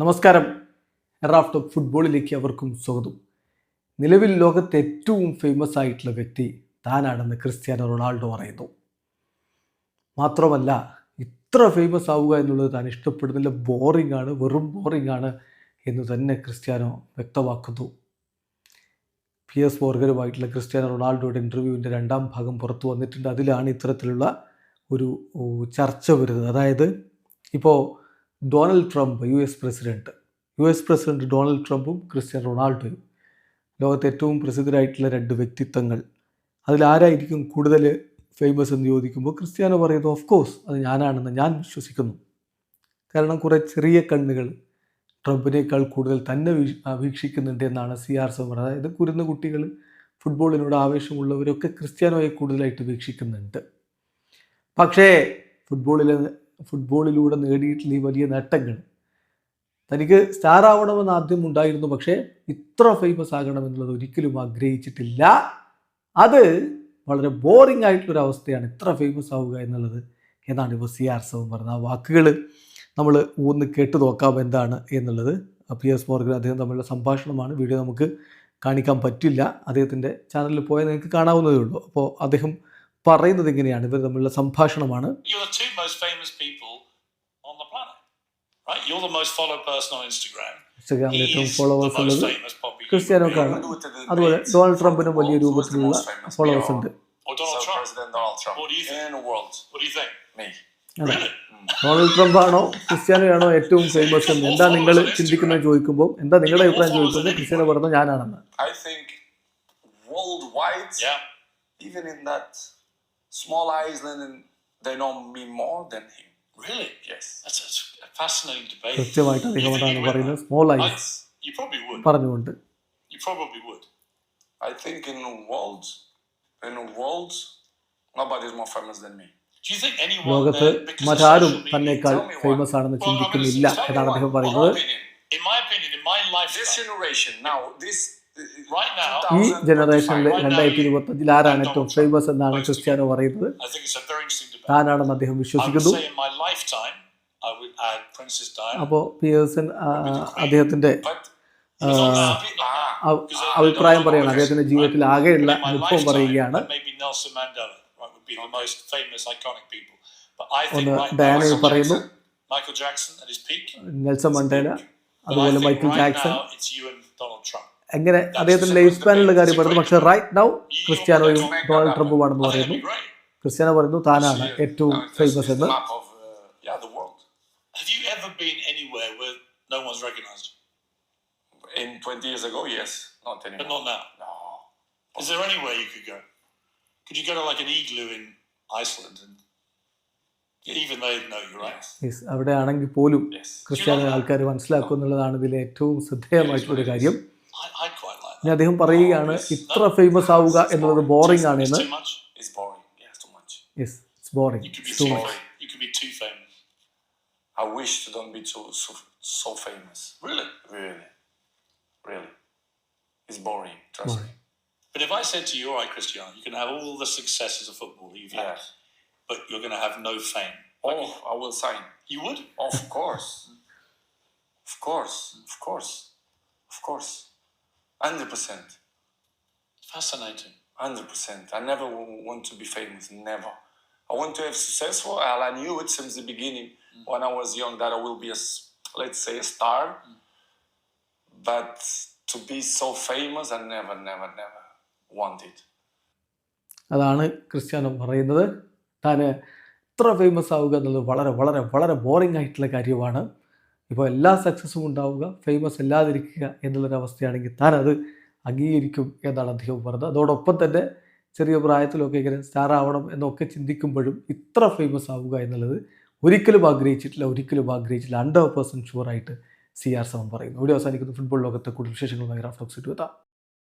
നമസ്കാരം. എറാഫ് ഓഫ് ഫുട്ബോളിലേക്ക് അവർക്കും സ്വാഗതം. നിലവിൽ ലോകത്തെ ഏറ്റവും ഫേമസ് ആയിട്ടുള്ള വ്യക്തി താനാണെന്ന് ക്രിസ്ത്യാനോ റൊണാൾഡോ പറയുന്നു. മാത്രമല്ല ഇത്ര ഫേമസ് ആവുക എന്നുള്ളത് താൻ ഇഷ്ടപ്പെടുന്നില്ല. ബോറിംഗ് ആണ് വെറും ബോറിംഗ് ആണ് എന്ന് തന്നെ ക്രിസ്ത്യാനോ വ്യക്തമാക്കുന്നു. പി എസ് ബോർഗരുമായിട്ടുള്ള ക്രിസ്ത്യാനോ റൊണാൾഡോയുടെ ഇന്റർവ്യൂവിന്റെ രണ്ടാം ഭാഗം പുറത്തു വന്നിട്ടുണ്ട്. അതിലാണ് ഇത്തരത്തിലുള്ള ഒരു ചർച്ച വരുന്നത്. അതായത് ഇപ്പോൾ Donald Trump U S president U S president Donald ട്രംപും ക്രിസ്ത്യൻ റൊണാൾഡോയും. ലോകത്തെ ഏറ്റവും പ്രസിദ്ധരായിട്ടുള്ള രണ്ട് വ്യക്തിത്വങ്ങൾ. അതിലാരായിരിക്കും കൂടുതൽ ഫേമസ് എന്ന് ചോദിക്കുമ്പോൾ ക്രിസ്ത്യാനോ പറയുന്നു ഓഫ് കോഴ്സ് അത് ഞാനാണെന്ന് ഞാൻ വിശ്വസിക്കുന്നു. കാരണം കുറേ ചെറിയ കണ്ണുകൾ ട്രംപിനേക്കാൾ കൂടുതൽ തന്നെ വീക്ഷിക്കുന്നുണ്ട് എന്നാണ് സി ആർ സമർ അതായത് കുരുന്ന കുട്ടികൾ ഫുട്ബോളിനോട് ആവേശമുള്ളവരൊക്കെ ക്രിസ്ത്യാനോയെ കൂടുതലായിട്ട് വീക്ഷിക്കുന്നുണ്ട്. പക്ഷേ ഫുട്ബോളിലെ ഫുട്ബോളിലൂടെ നേടിയിട്ടുള്ള ഈ വലിയ നേട്ടങ്ങൾ. തനിക്ക് സ്റ്റാർ ആവണമെന്ന് ആദ്യം ഉണ്ടായിരുന്നു പക്ഷേ ഇത്ര ഫേമസ് ആകണമെന്നുള്ളത് ഒരിക്കലും ആഗ്രഹിച്ചിട്ടില്ല. അത് വളരെ ബോറിംഗ് ആയിട്ടുള്ളൊരു അവസ്ഥയാണ് ഇത്ര ഫേമസ് ആവുക എന്നുള്ളത് എന്നാണ് ഇപ്പോൾ സി ആർ സെവൻ പറഞ്ഞത് ആ വാക്കുകൾ. നമ്മൾ ഒന്ന് കേട്ട് നോക്കാം എന്താണ് എന്നുള്ളത്. പി എസ് മോർഗൻ അദ്ദേഹം തമ്മിലുള്ള സംഭാഷണമാണ്. വീഡിയോ നമുക്ക് കാണിക്കാൻ പറ്റില്ല. അദ്ദേഹത്തിന്റെ ചാനലിൽ പോയാൽ നിങ്ങൾക്ക് കാണാവുന്നതേ ഉള്ളൂ. അപ്പോൾ അദ്ദേഹം പറയുന്നത് ഇങ്ങനെയാണ് ഇവർ തമ്മിലുള്ള സംഭാഷണമാണ് You're the most famous people on the planet, right? You're the most followed person on Instagram. ഇൻസ്റ്റഗ്രാമിൽ ഏറ്റവും ഫോളോവേഴ്സ് ഉള്ളത് ക്രിസ്ത്യാനോക്കാണ് അതുപോലെ ഡൊണാൾഡ് ട്രംപിനും വലിയ രൂപത്തിലുള്ള ഫോളോവേഴ്സ് ഉണ്ട്? ഡൊണാൾഡ് ട്രംപ് ആണോ ക്രിസ്ത്യാനോയാണോ ഏറ്റവും ഫേമസ് എന്ന് എന്താ നിങ്ങൾ ചിന്തിക്കുന്നത് ചോദിക്കുമ്പോൾ എന്താ നിങ്ങളുടെ അഭിപ്രായം ചോദിക്കുമ്പോൾ ക്രിസ്ത്യാനോ പറഞ്ഞു ഞാനാണെന്ന് I think worldwide, Yeah. even in that small island, and they know me more than him. Really? Yes. That's a fascinating debate. കൃത്യമായിട്ട് You അദ്ദേഹം think അതാണ് you would? പറയുന്നത് small ice Yes. You probably would. പറഞ്ഞുകൊണ്ട് You probably would. I think in the world, in the world, nobody is more famous than me. Do you think anyone ലോകത്ത് there, because of മറ്റാരും social media- തന്നേക്കാൾ Tell me one. Famous ആണെന്ന് Well, I'm gonna ചിന്തിക്കുന്നില്ല tell you എന്നാണ് one. അദ്ദേഹം My പറയുന്നത് opinion. In my opinion, in my This lifetime, generation now, this Right now, ജനറേഷനിലെ രണ്ടായിരത്തി ഇരുപത്തഞ്ചിൽ ആരാണ് ഏറ്റവും ഫേമസ് എന്നാണ് ക്രിസ്ത്യാനോ പറയുന്നത്? ആരാണെന്ന് അദ്ദേഹം വിശ്വസിക്കുന്നു. അപ്പോ പിയേഴ്സൺ അദ്ദേഹത്തിന്റെ അഭിപ്രായം പറയുകയാണ് അദ്ദേഹത്തിന്റെ ജീവിതത്തിൽ ആകെയുള്ള അനുഭവം പറയുകയാണ്. ഒന്ന് ഡയാന പറയുന്നു. നെൽസൺ മണ്ടേല അതുപോലെ മൈക്കിൾ ജാക്സൺ. ഡൊണാൾഡ് ട്രംപ് എങ്ങനെ അദ്ദേഹത്തിന്റെ ലൈഫ് സ്പാനിലുള്ള കാര്യം പറയുന്നു. പക്ഷെ റൈറ്റ് നൗ ക്രിസ്ത്യാനോയും ഡൊണാൾഡ് ട്രംപും ആണെന്ന് പറയുന്നു. ക്രിസ്ത്യാനോ പറയുന്നു താനാണ് ഏറ്റവും ഫേമസ് എന്ന്. Uh, in 20 years ago, yes. Not anymore. But not now. No. Is there anywhere you could go? Could you go to like an igloo in Iceland and അവിടെ ആണെങ്കിൽ പോലും ക്രിസ്ത്യാനി ആൾക്കാർ മനസ്സിലാക്കുന്നുള്ളതാണ് ഇതിലെ ഏറ്റവും ശ്രദ്ധേയമായിട്ടുള്ള ഒരു കാര്യം. I, I quite like ഇനി അദ്ദേഹം പറയുകയാണ് ഇത്ര ഫേമസ് ആവുക എന്നുള്ളത് ബോറിംഗ് ആണ് that. It's എന്ന് too much. It's boring. Yeah, it's too much. Yes it's boring You could be too too much famous. You could be too famous. I wish to don't be too so, so famous. Really? Really, really. It's boring. Trust me. But if I said to you, all right, Cristiano, you can have all the success as a footballer you've had, Yes. but you're going to have no fame. Oh, I will sign. You would? Of course. of course. Of course. Of course. Hundred percent. Fascinating. Hundred percent. I never w- want to be famous. Never. I want to have successful. And I knew it since the beginning mm. when I was young that I will be a, let's say, a star. Mm. But to be so famous, I never, never, never wanted. അതാണ് Cristiano പറയുന്നത് താൻ ഇത്ര famous ആവുക എന്നുള്ളത് വളരെ വളരെ വളരെ boring ആയിട്ടുള്ള കാര്യമാണ് ഇപ്പോൾ എല്ലാ സക്സസ്സും ഉണ്ടാവുക ഫേമസ് അല്ലാതിരിക്കുക എന്നുള്ളൊരവസ്ഥയാണെങ്കിൽ താൻ അത് അംഗീകരിക്കും എന്നാണ് അദ്ദേഹം പറഞ്ഞത്. അതോടൊപ്പം തന്നെ ചെറിയ പ്രായത്തിലൊക്കെ ഇങ്ങനെ സ്റ്റാർ ആവണം എന്നൊക്കെ ചിന്തിക്കുമ്പോഴും ഇത്ര ഫേമസ് ആവുക എന്നുള്ളത് ഒരിക്കലും ആഗ്രഹിച്ചിട്ടില്ല ഒരിക്കലും ആഗ്രഹിച്ചിട്ടില്ല ഹൺഡ്രഡ് പെർസെന്റ് ഷുവറായിട്ട് സി ആർ സമം പറയുന്നു. ഇവിടെ അവസാനിക്കുന്നു. ഫുട്ബോൾ ലോകത്തെ കൂടുതൽ വിശേഷങ്ങളുമായി റാഫ്റ്റോക്സ് എത്താം